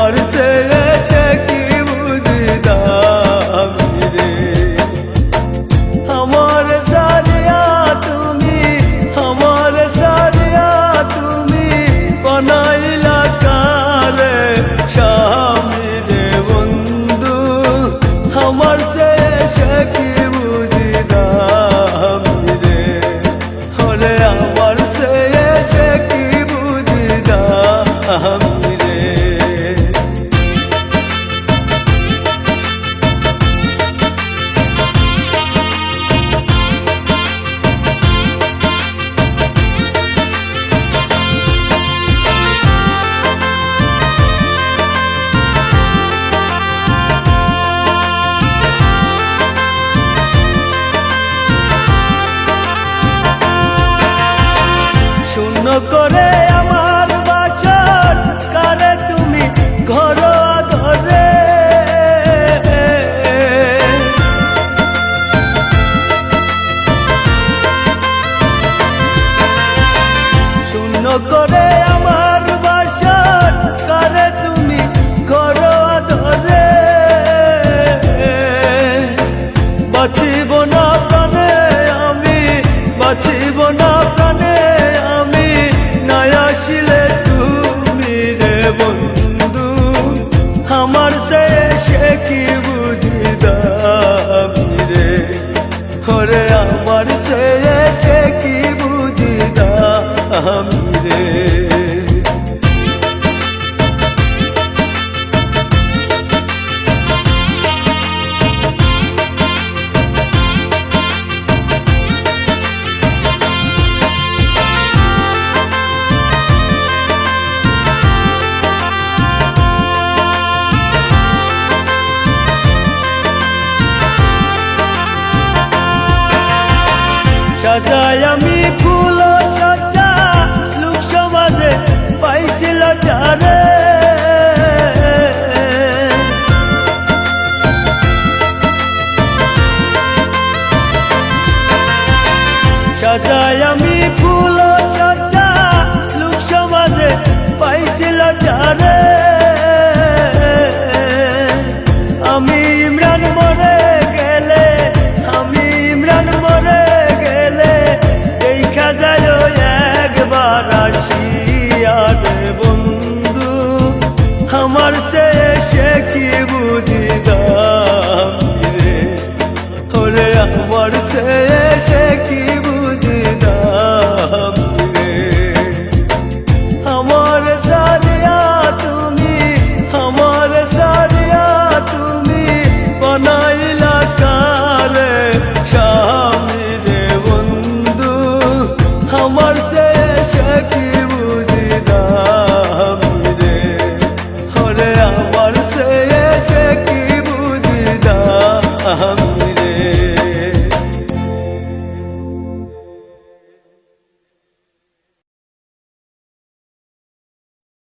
artık করো সাজাই আমি ফুল সজ্জা লোক সমাজে পাইছিল যারে। সাজাই আমার সে কি বুঝিতাম রে? ওরে আমার সে কি বুঝি